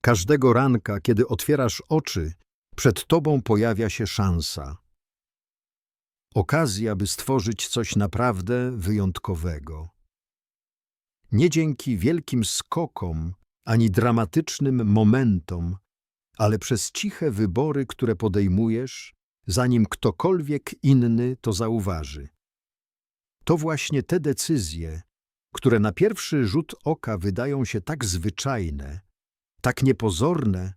Każdego ranka, kiedy otwierasz oczy, przed tobą pojawia się szansa. Okazja, by stworzyć coś naprawdę wyjątkowego. Nie dzięki wielkim skokom ani dramatycznym momentom, ale przez ciche wybory, które podejmujesz, zanim ktokolwiek inny to zauważy. To właśnie te decyzje, które na pierwszy rzut oka wydają się tak zwyczajne, tak niepozorne,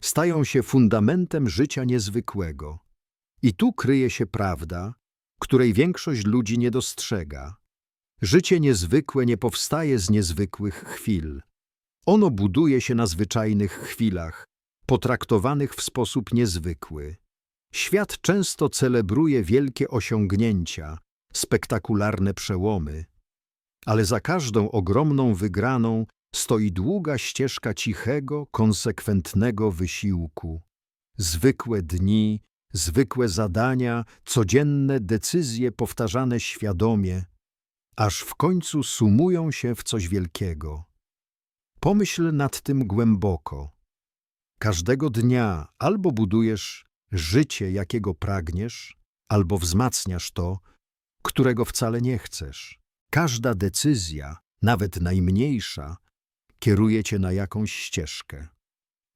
stają się fundamentem życia niezwykłego. I tu kryje się prawda, której większość ludzi nie dostrzega. Życie niezwykłe nie powstaje z niezwykłych chwil. Ono buduje się na zwyczajnych chwilach, potraktowanych w sposób niezwykły. Świat często celebruje wielkie osiągnięcia, spektakularne przełomy, ale za każdą ogromną wygraną stoi długa ścieżka cichego, konsekwentnego wysiłku. Zwykłe dni, zwykłe zadania, codzienne decyzje powtarzane świadomie, aż w końcu sumują się w coś wielkiego. Pomyśl nad tym głęboko. Każdego dnia albo budujesz życie, jakiego pragniesz, albo wzmacniasz to, którego wcale nie chcesz. Każda decyzja, nawet najmniejsza, kieruje cię na jakąś ścieżkę.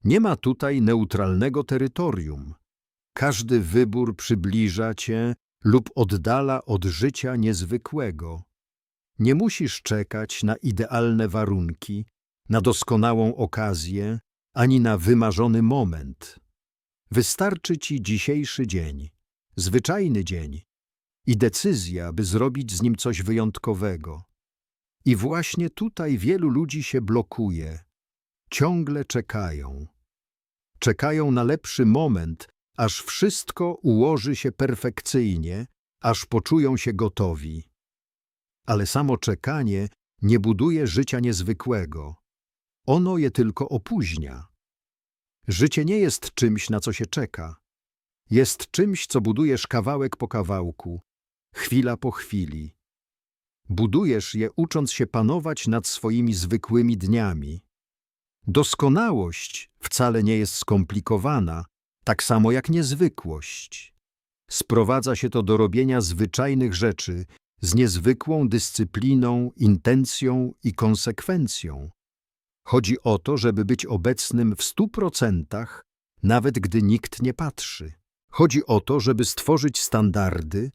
Nie ma tutaj neutralnego terytorium. Każdy wybór przybliża cię lub oddala od życia niezwykłego. Nie musisz czekać na idealne warunki, na doskonałą okazję, ani na wymarzony moment. Wystarczy ci dzisiejszy dzień, zwyczajny dzień i decyzja, by zrobić z nim coś wyjątkowego. I właśnie tutaj wielu ludzi się blokuje. Ciągle czekają. Czekają na lepszy moment, aż wszystko ułoży się perfekcyjnie, aż poczują się gotowi. Ale samo czekanie nie buduje życia niezwykłego. Ono je tylko opóźnia. Życie nie jest czymś, na co się czeka. Jest czymś, co budujesz kawałek po kawałku, chwila po chwili. Budujesz je, ucząc się panować nad swoimi zwykłymi dniami. Doskonałość wcale nie jest skomplikowana, tak samo jak niezwykłość. Sprowadza się to do robienia zwyczajnych rzeczy z niezwykłą dyscypliną, intencją i konsekwencją. Chodzi o to, żeby być obecnym w stu procentach, nawet gdy nikt nie patrzy. Chodzi o to, żeby stworzyć standardy,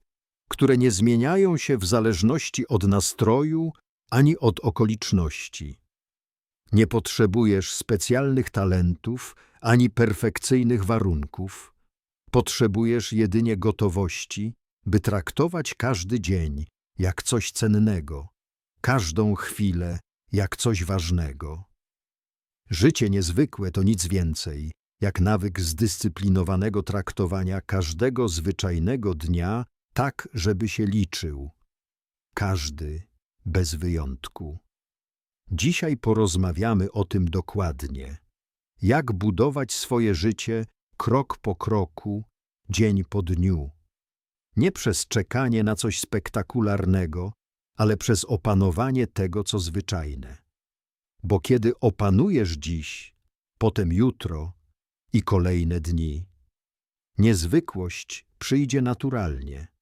które nie zmieniają się w zależności od nastroju ani od okoliczności. Nie potrzebujesz specjalnych talentów ani perfekcyjnych warunków. Potrzebujesz jedynie gotowości, by traktować każdy dzień jak coś cennego, każdą chwilę jak coś ważnego. Życie niezwykłe to nic więcej, jak nawyk zdyscyplinowanego traktowania każdego zwyczajnego dnia tak, żeby się liczył. Każdy, bez wyjątku. Dzisiaj porozmawiamy o tym dokładnie. Jak budować swoje życie krok po kroku, dzień po dniu. Nie przez czekanie na coś spektakularnego, ale przez opanowanie tego, co zwyczajne. Bo kiedy opanujesz dziś, potem jutro i kolejne dni, niezwykłość przyjdzie naturalnie.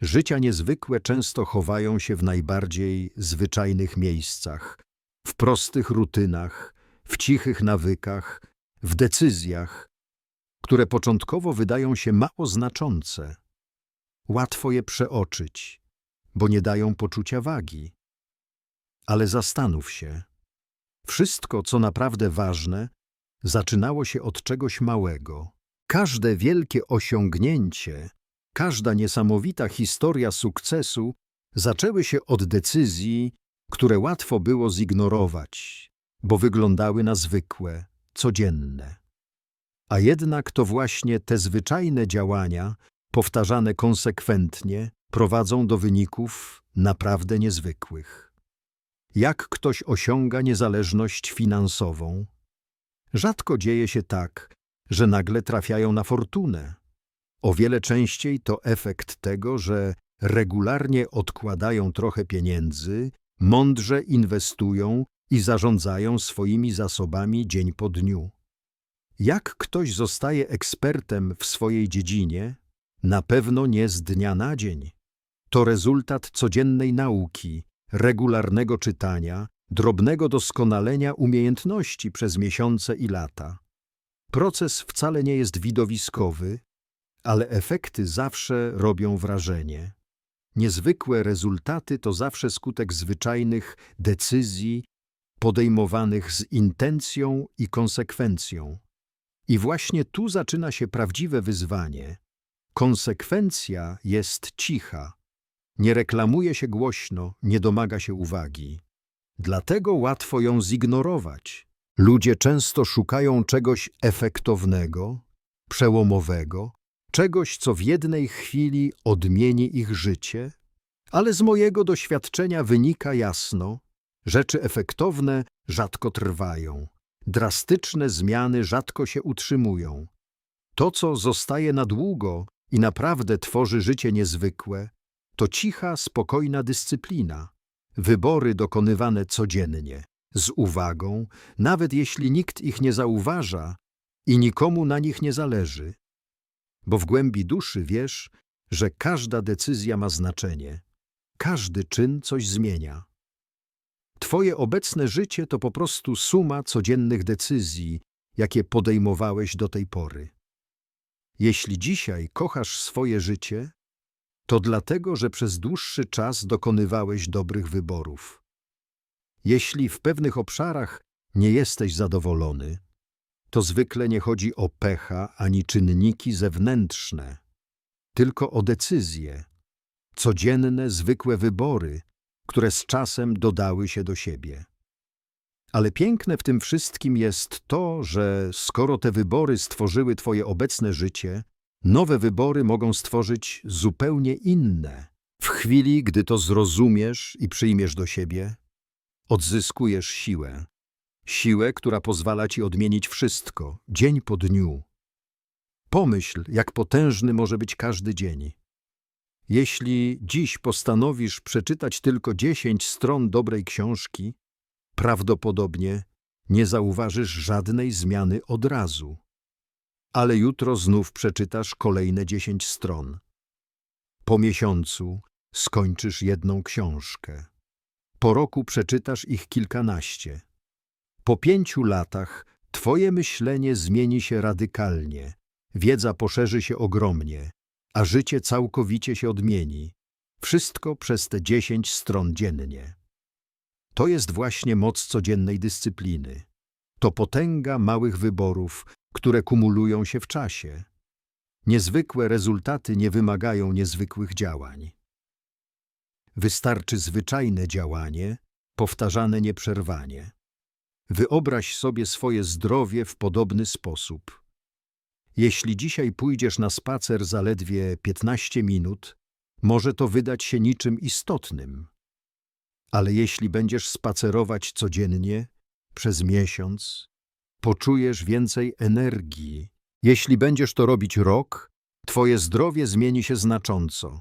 Życia niezwykłe często chowają się w najbardziej zwyczajnych miejscach, w prostych rutynach, w cichych nawykach, w decyzjach, które początkowo wydają się mało znaczące. Łatwo je przeoczyć, bo nie dają poczucia wagi. Ale zastanów się. Wszystko, co naprawdę ważne, zaczynało się od czegoś małego. Każde wielkie osiągnięcie Każda niesamowita historia sukcesu zaczęły się od decyzji, które łatwo było zignorować, bo wyglądały na zwykłe, codzienne. A jednak to właśnie te zwyczajne działania, powtarzane konsekwentnie, prowadzą do wyników naprawdę niezwykłych. Jak ktoś osiąga niezależność finansową? Rzadko dzieje się tak, że nagle trafiają na fortunę. O wiele częściej to efekt tego, że regularnie odkładają trochę pieniędzy, mądrze inwestują i zarządzają swoimi zasobami dzień po dniu. Jak ktoś zostaje ekspertem w swojej dziedzinie, na pewno nie z dnia na dzień. To rezultat codziennej nauki, regularnego czytania, drobnego doskonalenia umiejętności przez miesiące i lata. Proces wcale nie jest widowiskowy, ale efekty zawsze robią wrażenie. Niezwykłe rezultaty to zawsze skutek zwyczajnych decyzji podejmowanych z intencją i konsekwencją. I właśnie tu zaczyna się prawdziwe wyzwanie. Konsekwencja jest cicha. Nie reklamuje się głośno, nie domaga się uwagi. Dlatego łatwo ją zignorować. Ludzie często szukają czegoś efektownego, przełomowego, czegoś, co w jednej chwili odmieni ich życie, ale z mojego doświadczenia wynika jasno, rzeczy efektowne rzadko trwają, drastyczne zmiany rzadko się utrzymują. To, co zostaje na długo i naprawdę tworzy życie niezwykłe, to cicha, spokojna dyscyplina, wybory dokonywane codziennie, z uwagą, nawet jeśli nikt ich nie zauważa i nikomu na nich nie zależy. Bo w głębi duszy wiesz, że każda decyzja ma znaczenie, każdy czyn coś zmienia. Twoje obecne życie to po prostu suma codziennych decyzji, jakie podejmowałeś do tej pory. Jeśli dzisiaj kochasz swoje życie, to dlatego, że przez dłuższy czas dokonywałeś dobrych wyborów. Jeśli w pewnych obszarach nie jesteś zadowolony, to zwykle nie chodzi o pecha ani czynniki zewnętrzne, tylko o decyzje, codzienne, zwykłe wybory, które z czasem dodały się do siebie. Ale piękne w tym wszystkim jest to, że skoro te wybory stworzyły Twoje obecne życie, nowe wybory mogą stworzyć zupełnie inne. W chwili, gdy to zrozumiesz i przyjmiesz do siebie, odzyskujesz siłę. Siłę, która pozwala Ci odmienić wszystko, dzień po dniu. Pomyśl, jak potężny może być każdy dzień. Jeśli dziś postanowisz przeczytać tylko dziesięć stron dobrej książki, prawdopodobnie nie zauważysz żadnej zmiany od razu. Ale jutro znów przeczytasz kolejne dziesięć stron. Po miesiącu skończysz jedną książkę. Po roku przeczytasz ich kilkanaście. Po pięciu latach twoje myślenie zmieni się radykalnie, wiedza poszerzy się ogromnie, a życie całkowicie się odmieni. Wszystko przez te dziesięć stron dziennie. To jest właśnie moc codziennej dyscypliny. To potęga małych wyborów, które kumulują się w czasie. Niezwykłe rezultaty nie wymagają niezwykłych działań. Wystarczy zwyczajne działanie, powtarzane nieprzerwanie. Wyobraź sobie swoje zdrowie w podobny sposób. Jeśli dzisiaj pójdziesz na spacer zaledwie 15 minut, może to wydać się niczym istotnym. Ale jeśli będziesz spacerować codziennie, przez miesiąc, poczujesz więcej energii. Jeśli będziesz to robić rok, twoje zdrowie zmieni się znacząco.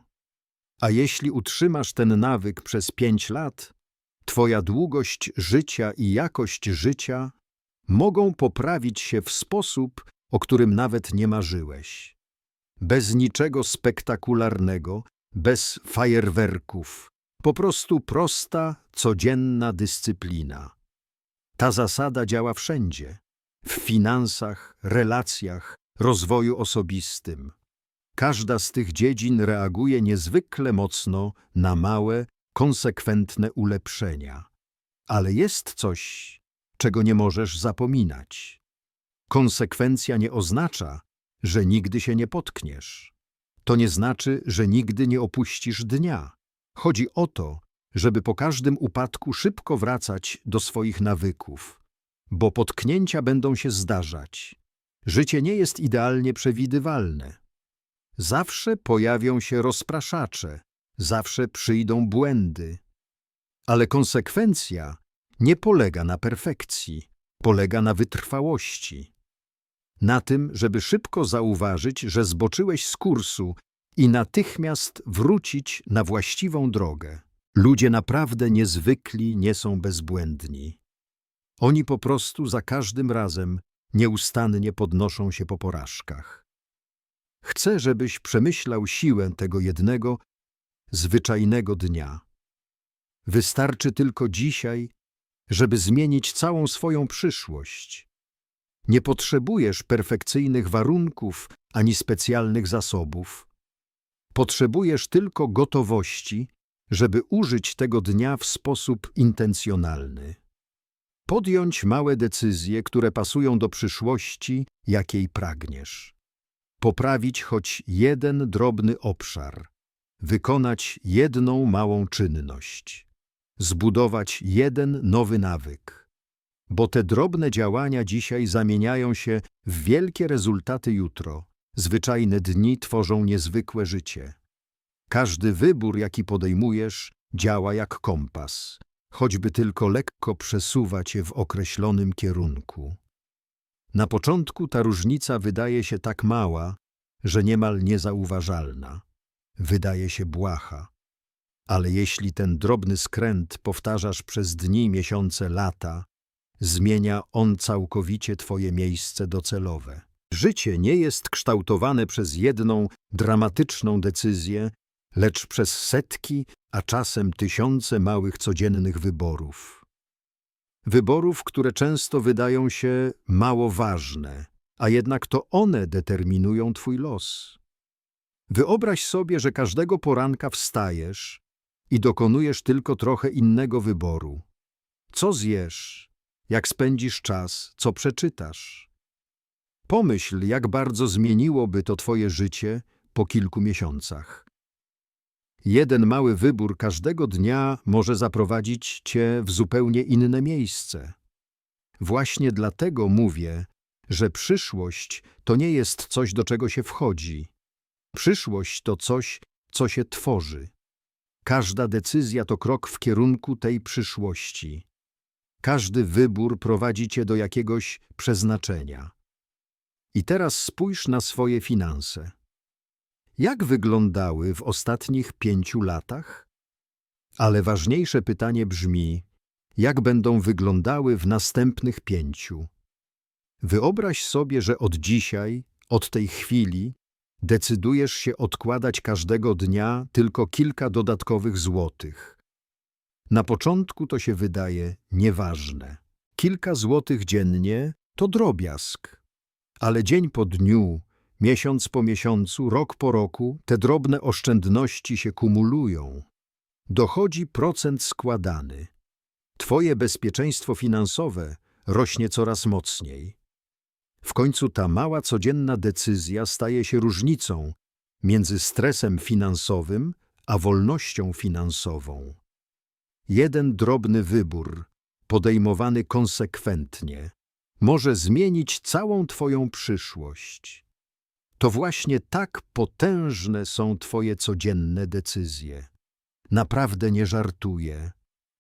A jeśli utrzymasz ten nawyk przez pięć lat, twoja długość życia i jakość życia mogą poprawić się w sposób, o którym nawet nie marzyłeś. Bez niczego spektakularnego, bez fajerwerków, po prostu prosta, codzienna dyscyplina. Ta zasada działa wszędzie w finansach, relacjach, rozwoju osobistym. Każda z tych dziedzin reaguje niezwykle mocno na małe, konsekwentne ulepszenia. Ale jest coś, czego nie możesz zapominać. Konsekwencja nie oznacza, że nigdy się nie potkniesz. To nie znaczy, że nigdy nie opuścisz dnia. Chodzi o to, żeby po każdym upadku szybko wracać do swoich nawyków, bo potknięcia będą się zdarzać. Życie nie jest idealnie przewidywalne. Zawsze pojawią się rozpraszacze, zawsze przyjdą błędy. Ale konsekwencja nie polega na perfekcji, polega na wytrwałości. Na tym, żeby szybko zauważyć, że zboczyłeś z kursu i natychmiast wrócić na właściwą drogę. Ludzie naprawdę niezwykli nie są bezbłędni. Oni po prostu za każdym razem nieustannie podnoszą się po porażkach. Chcę, żebyś przemyślał siłę tego jednego, zwyczajnego dnia. Wystarczy tylko dzisiaj, żeby zmienić całą swoją przyszłość. Nie potrzebujesz perfekcyjnych warunków ani specjalnych zasobów. Potrzebujesz tylko gotowości, żeby użyć tego dnia w sposób intencjonalny. Podjąć małe decyzje, które pasują do przyszłości, jakiej pragniesz. Poprawić choć jeden drobny obszar. Wykonać jedną małą czynność. Zbudować jeden nowy nawyk. Bo te drobne działania dzisiaj zamieniają się w wielkie rezultaty jutro. Zwyczajne dni tworzą niezwykłe życie. Każdy wybór, jaki podejmujesz, działa jak kompas, choćby tylko lekko przesuwa cię w określonym kierunku. Na początku ta różnica wydaje się tak mała, że niemal niezauważalna. Wydaje się błaha. Ale jeśli ten drobny skręt powtarzasz przez dni, miesiące, lata, zmienia on całkowicie twoje miejsce docelowe. Życie nie jest kształtowane przez jedną dramatyczną decyzję, lecz przez setki, a czasem tysiące małych codziennych wyborów. Wyborów, które często wydają się mało ważne, a jednak to one determinują twój los. Wyobraź sobie, że każdego poranka wstajesz i dokonujesz tylko trochę innego wyboru. Co zjesz, jak spędzisz czas, co przeczytasz. Pomyśl, jak bardzo zmieniłoby to twoje życie po kilku miesiącach. Jeden mały wybór każdego dnia może zaprowadzić cię w zupełnie inne miejsce. Właśnie dlatego mówię, że przyszłość to nie jest coś, do czego się wchodzi. Przyszłość to coś, co się tworzy. Każda decyzja to krok w kierunku tej przyszłości. Każdy wybór prowadzi cię do jakiegoś przeznaczenia. I teraz spójrz na swoje finanse. Jak wyglądały w ostatnich pięciu latach? Ale ważniejsze pytanie brzmi, jak będą wyglądały w następnych pięciu? Wyobraź sobie, że od dzisiaj, od tej chwili, decydujesz się odkładać każdego dnia tylko kilka dodatkowych złotych. Na początku to się wydaje nieważne. Kilka złotych dziennie to drobiazg. Ale dzień po dniu, miesiąc po miesiącu, rok po roku, te drobne oszczędności się kumulują. Dochodzi procent składany. Twoje bezpieczeństwo finansowe rośnie coraz mocniej. W końcu ta mała codzienna decyzja staje się różnicą między stresem finansowym a wolnością finansową. Jeden drobny wybór, podejmowany konsekwentnie, może zmienić całą Twoją przyszłość. To właśnie tak potężne są Twoje codzienne decyzje. Naprawdę nie żartuję.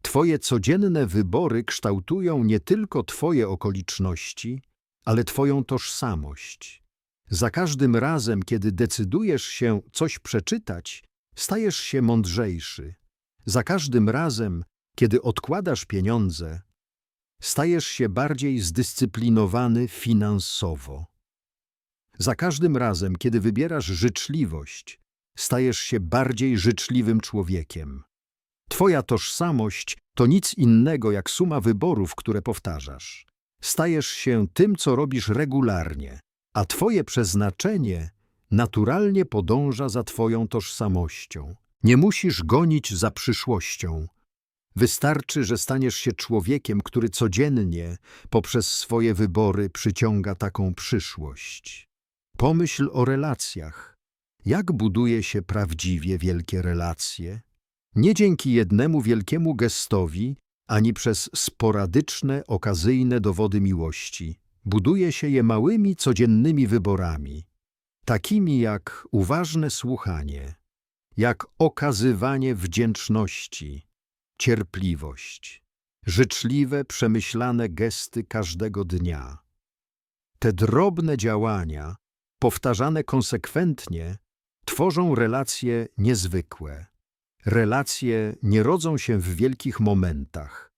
Twoje codzienne wybory kształtują nie tylko Twoje okoliczności, ale Twoją tożsamość. Za każdym razem, kiedy decydujesz się coś przeczytać, stajesz się mądrzejszy. Za każdym razem, kiedy odkładasz pieniądze, stajesz się bardziej zdyscyplinowany finansowo. Za każdym razem, kiedy wybierasz życzliwość, stajesz się bardziej życzliwym człowiekiem. Twoja tożsamość to nic innego jak suma wyborów, które powtarzasz. Stajesz się tym, co robisz regularnie, a Twoje przeznaczenie naturalnie podąża za Twoją tożsamością. Nie musisz gonić za przyszłością. Wystarczy, że staniesz się człowiekiem, który codziennie, poprzez swoje wybory, przyciąga taką przyszłość. Pomyśl o relacjach. Jak buduje się prawdziwie wielkie relacje? Nie dzięki jednemu wielkiemu gestowi, ani przez sporadyczne, okazyjne dowody miłości. Buduje się je małymi, codziennymi wyborami, takimi jak uważne słuchanie, jak okazywanie wdzięczności, cierpliwość, życzliwe, przemyślane gesty każdego dnia. Te drobne działania, powtarzane konsekwentnie, tworzą relacje niezwykłe. Relacje nie rodzą się w wielkich momentach.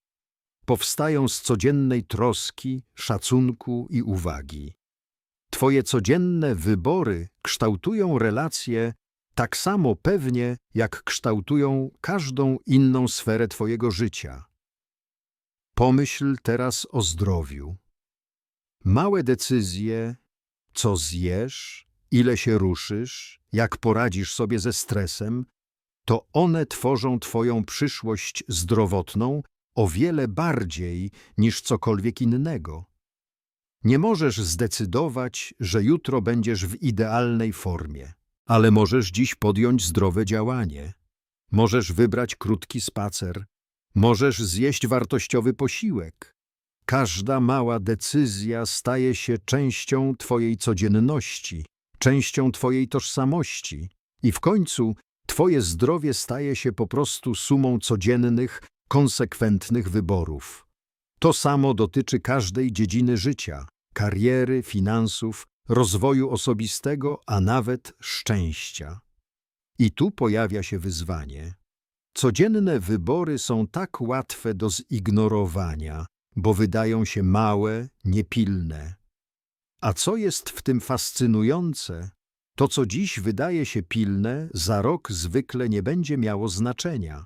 powstają z codziennej troski, szacunku i uwagi. Twoje codzienne wybory kształtują relacje tak samo pewnie, jak kształtują każdą inną sferę Twojego życia. Pomyśl teraz o zdrowiu. Małe decyzje, co zjesz, ile się ruszysz, jak poradzisz sobie ze stresem, to one tworzą Twoją przyszłość zdrowotną o wiele bardziej niż cokolwiek innego. Nie możesz zdecydować, że jutro będziesz w idealnej formie, ale możesz dziś podjąć zdrowe działanie. Możesz wybrać krótki spacer, możesz zjeść wartościowy posiłek. Każda mała decyzja staje się częścią Twojej codzienności, częścią Twojej tożsamości i w końcu Twoje zdrowie staje się po prostu sumą codziennych, konsekwentnych wyborów. To samo dotyczy każdej dziedziny życia, kariery, finansów, rozwoju osobistego, a nawet szczęścia. I tu pojawia się wyzwanie. Codzienne wybory są tak łatwe do zignorowania, bo wydają się małe, niepilne. A co jest w tym fascynujące, to co dziś wydaje się pilne, za rok zwykle nie będzie miało znaczenia.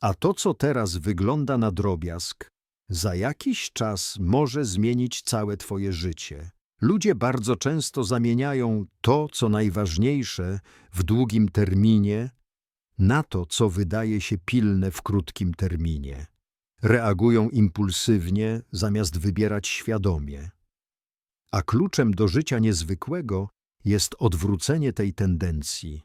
A to, co teraz wygląda na drobiazg, za jakiś czas może zmienić całe Twoje życie. Ludzie bardzo często zamieniają to, co najważniejsze w długim terminie, na to, co wydaje się pilne w krótkim terminie. Reagują impulsywnie, zamiast wybierać świadomie. A kluczem do życia niezwykłego jest odwrócenie tej tendencji.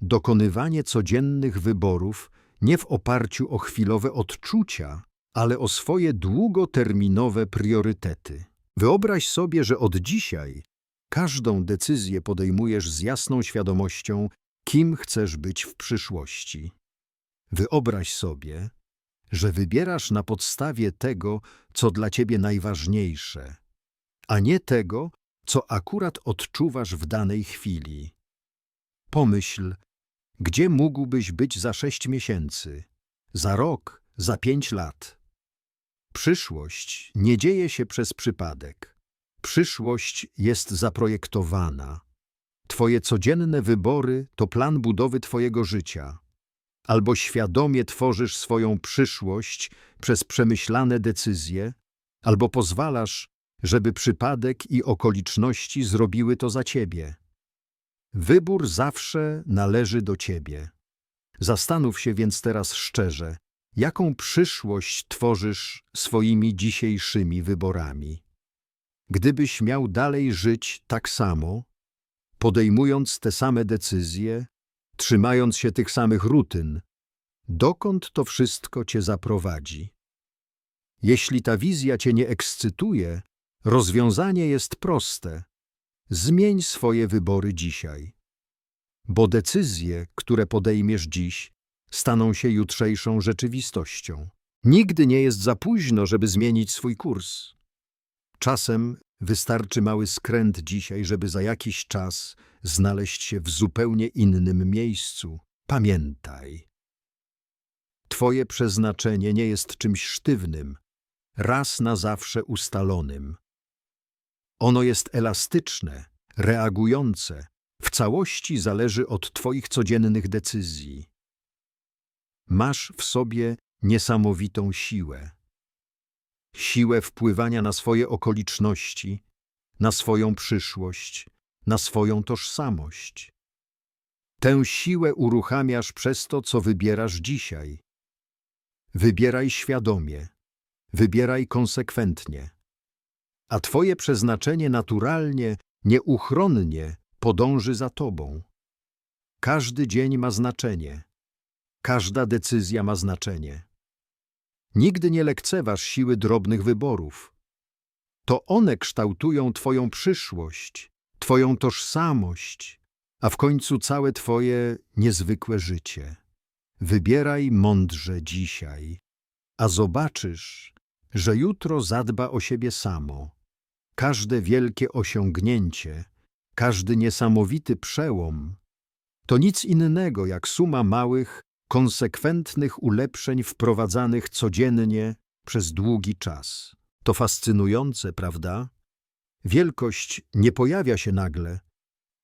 Dokonywanie codziennych wyborów nie w oparciu o chwilowe odczucia, ale o swoje długoterminowe priorytety. Wyobraź sobie, że od dzisiaj każdą decyzję podejmujesz z jasną świadomością, kim chcesz być w przyszłości. Wyobraź sobie, że wybierasz na podstawie tego, co dla ciebie najważniejsze, a nie tego, co akurat odczuwasz w danej chwili. Pomyśl, gdzie mógłbyś być za sześć miesięcy, za rok, za pięć lat. Przyszłość nie dzieje się przez przypadek. Przyszłość jest zaprojektowana. Twoje codzienne wybory to plan budowy Twojego życia. Albo świadomie tworzysz swoją przyszłość przez przemyślane decyzje, albo pozwalasz, żeby przypadek i okoliczności zrobiły to za Ciebie. Wybór zawsze należy do Ciebie. Zastanów się więc teraz szczerze, jaką przyszłość tworzysz swoimi dzisiejszymi wyborami. Gdybyś miał dalej żyć tak samo, podejmując te same decyzje, trzymając się tych samych rutyn, dokąd to wszystko cię zaprowadzi? Jeśli ta wizja cię nie ekscytuje, rozwiązanie jest proste. Zmień swoje wybory dzisiaj. Bo decyzje, które podejmiesz dziś, staną się jutrzejszą rzeczywistością. Nigdy nie jest za późno, żeby zmienić swój kurs. Czasem wystarczy mały skręt dzisiaj, żeby za jakiś czas znaleźć się w zupełnie innym miejscu. Pamiętaj. Twoje przeznaczenie nie jest czymś sztywnym, raz na zawsze ustalonym. Ono jest elastyczne, reagujące, w całości zależy od Twoich codziennych decyzji. Masz w sobie niesamowitą siłę. Siłę wpływania na swoje okoliczności, na swoją przyszłość, na swoją tożsamość. Tę siłę uruchamiasz przez to, co wybierasz dzisiaj. Wybieraj świadomie, wybieraj konsekwentnie, a Twoje przeznaczenie naturalnie, nieuchronnie podąży za Tobą. Każdy dzień ma znaczenie. Każda decyzja ma znaczenie. Nigdy nie lekceważ siły drobnych wyborów. To one kształtują Twoją przyszłość, Twoją tożsamość, a w końcu całe Twoje niezwykłe życie. Wybieraj mądrze dzisiaj, a zobaczysz, że jutro zadba o siebie samo. Każde wielkie osiągnięcie, każdy niesamowity przełom to nic innego jak suma małych, konsekwentnych ulepszeń wprowadzanych codziennie, przez długi czas. To fascynujące, prawda? Wielkość nie pojawia się nagle,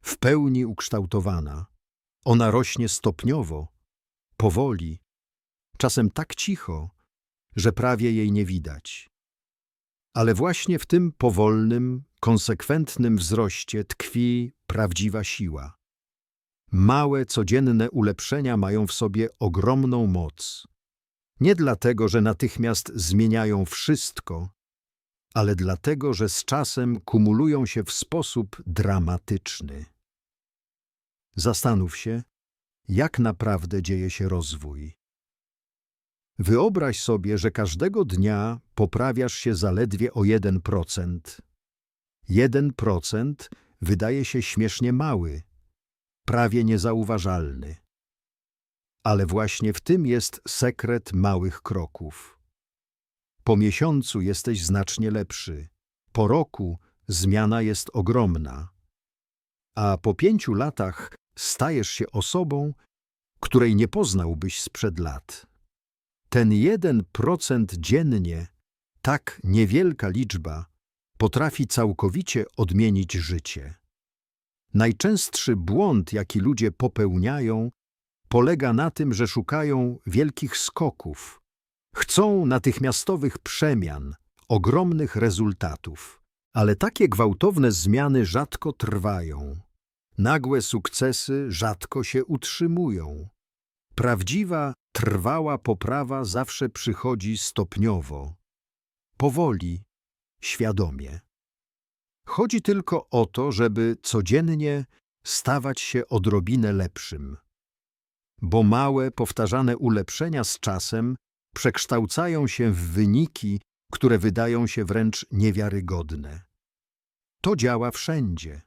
w pełni ukształtowana. Ona rośnie stopniowo, powoli, czasem tak cicho, że prawie jej nie widać. Ale właśnie w tym powolnym, konsekwentnym wzroście tkwi prawdziwa siła. Małe, codzienne ulepszenia mają w sobie ogromną moc. Nie dlatego, że natychmiast zmieniają wszystko, ale dlatego, że z czasem kumulują się w sposób dramatyczny. Zastanów się, jak naprawdę dzieje się rozwój. Wyobraź sobie, że każdego dnia poprawiasz się zaledwie o 1%. 1% wydaje się śmiesznie mały, prawie niezauważalny. Ale właśnie w tym jest sekret małych kroków. Po miesiącu jesteś znacznie lepszy, po roku zmiana jest ogromna, a po pięciu latach stajesz się osobą, której nie poznałbyś sprzed lat. Ten jeden procent dziennie, tak niewielka liczba, potrafi całkowicie odmienić życie. Najczęstszy błąd, jaki ludzie popełniają, polega na tym, że szukają wielkich skoków. Chcą natychmiastowych przemian, ogromnych rezultatów. Ale takie gwałtowne zmiany rzadko trwają. Nagłe sukcesy rzadko się utrzymują. Prawdziwa, trwała poprawa zawsze przychodzi stopniowo, powoli, świadomie. Chodzi tylko o to, żeby codziennie stawać się odrobinę lepszym. Bo małe, powtarzane ulepszenia z czasem przekształcają się w wyniki, które wydają się wręcz niewiarygodne. To działa wszędzie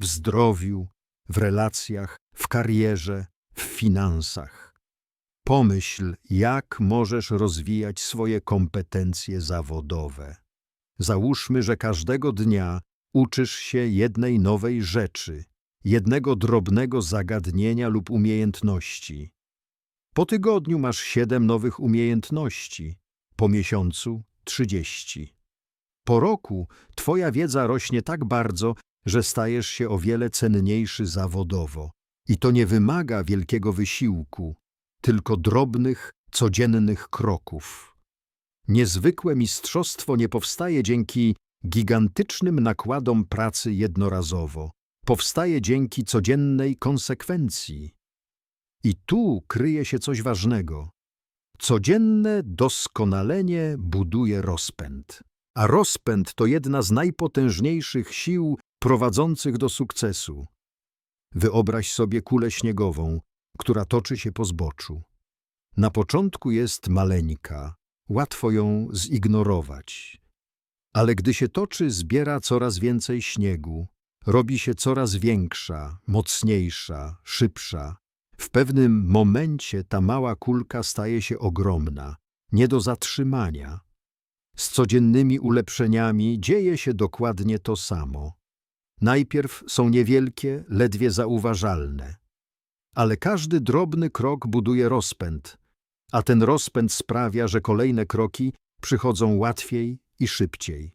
w zdrowiu, w relacjach, w karierze, w finansach. Pomyśl, jak możesz rozwijać swoje kompetencje zawodowe. Załóżmy, że każdego dnia uczysz się jednej nowej rzeczy, jednego drobnego zagadnienia lub umiejętności. Po tygodniu masz siedem nowych umiejętności, po miesiącu trzydzieści. Po roku twoja wiedza rośnie tak bardzo, że stajesz się o wiele cenniejszy zawodowo. I to nie wymaga wielkiego wysiłku, tylko drobnych, codziennych kroków. Niezwykłe mistrzostwo nie powstaje dzięki gigantycznym nakładom pracy jednorazowo. Powstaje dzięki codziennej konsekwencji. I tu kryje się coś ważnego. Codzienne doskonalenie buduje rozpęd. A rozpęd to jedna z najpotężniejszych sił prowadzących do sukcesu. Wyobraź sobie kulę śniegową, która toczy się po zboczu. Na początku jest maleńka, łatwo ją zignorować. Ale gdy się toczy, zbiera coraz więcej śniegu, robi się coraz większa, mocniejsza, szybsza. W pewnym momencie ta mała kulka staje się ogromna, nie do zatrzymania. Z codziennymi ulepszeniami dzieje się dokładnie to samo. Najpierw są niewielkie, ledwie zauważalne. Ale każdy drobny krok buduje rozpęd, a ten rozpęd sprawia, że kolejne kroki przychodzą łatwiej i szybciej.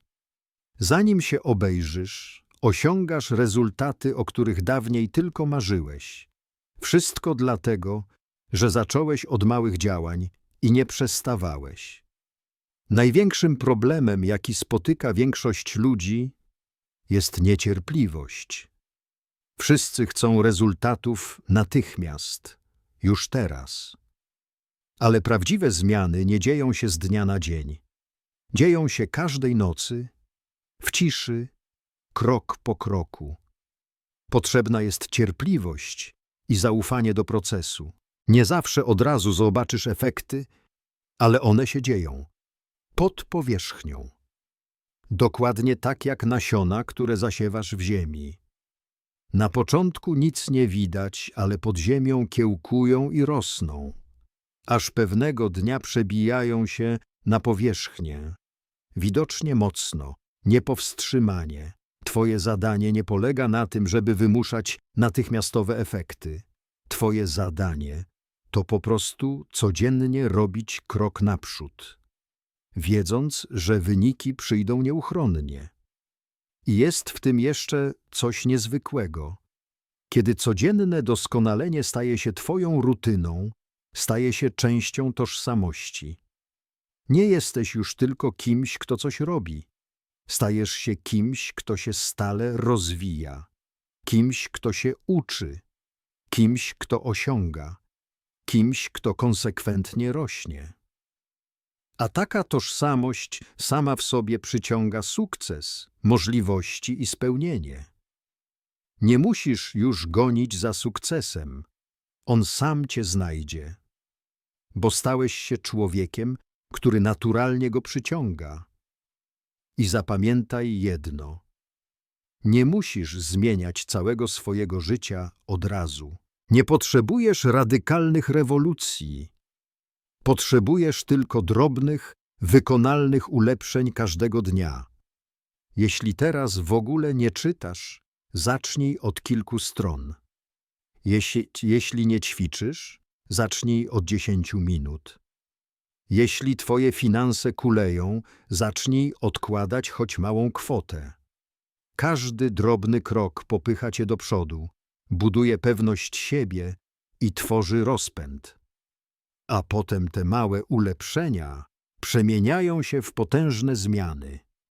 Zanim się obejrzysz, osiągasz rezultaty, o których dawniej tylko marzyłeś. Wszystko dlatego, że zacząłeś od małych działań i nie przestawałeś. Największym problemem, jaki spotyka większość ludzi, jest niecierpliwość. Wszyscy chcą rezultatów natychmiast, już teraz. Ale prawdziwe zmiany nie dzieją się z dnia na dzień. Dzieją się każdej nocy, w ciszy, krok po kroku. Potrzebna jest cierpliwość i zaufanie do procesu. Nie zawsze od razu zobaczysz efekty, ale one się dzieją pod powierzchnią. Dokładnie tak jak nasiona, które zasiewasz w ziemi. Na początku nic nie widać, ale pod ziemią kiełkują i rosną, aż pewnego dnia przebijają się na powierzchnię. Widocznie mocno, niepowstrzymanie. Twoje zadanie nie polega na tym, żeby wymuszać natychmiastowe efekty. Twoje zadanie to po prostu codziennie robić krok naprzód. wiedząc, że wyniki przyjdą nieuchronnie. Jest w tym jeszcze coś niezwykłego. Kiedy codzienne doskonalenie staje się Twoją rutyną, staje się częścią tożsamości. Nie jesteś już tylko kimś, kto coś robi. Stajesz się kimś, kto się stale rozwija, kimś, kto się uczy, kimś, kto osiąga, kimś, kto konsekwentnie rośnie. A taka tożsamość sama w sobie przyciąga sukces, możliwości i spełnienie. Nie musisz już gonić za sukcesem, on sam cię znajdzie, bo stałeś się człowiekiem, który naturalnie go przyciąga. I zapamiętaj jedno: nie musisz zmieniać całego swojego życia od razu. Nie potrzebujesz radykalnych rewolucji. Potrzebujesz tylko drobnych, wykonalnych ulepszeń każdego dnia. Jeśli teraz w ogóle nie czytasz, zacznij od kilku stron. Jeśli, jeśli nie ćwiczysz, zacznij od dziesięciu minut. Jeśli twoje finanse kuleją, zacznij odkładać choć małą kwotę. Każdy drobny krok popycha cię do przodu, buduje pewność siebie i tworzy rozpęd. A potem te małe ulepszenia przemieniają się w potężne zmiany.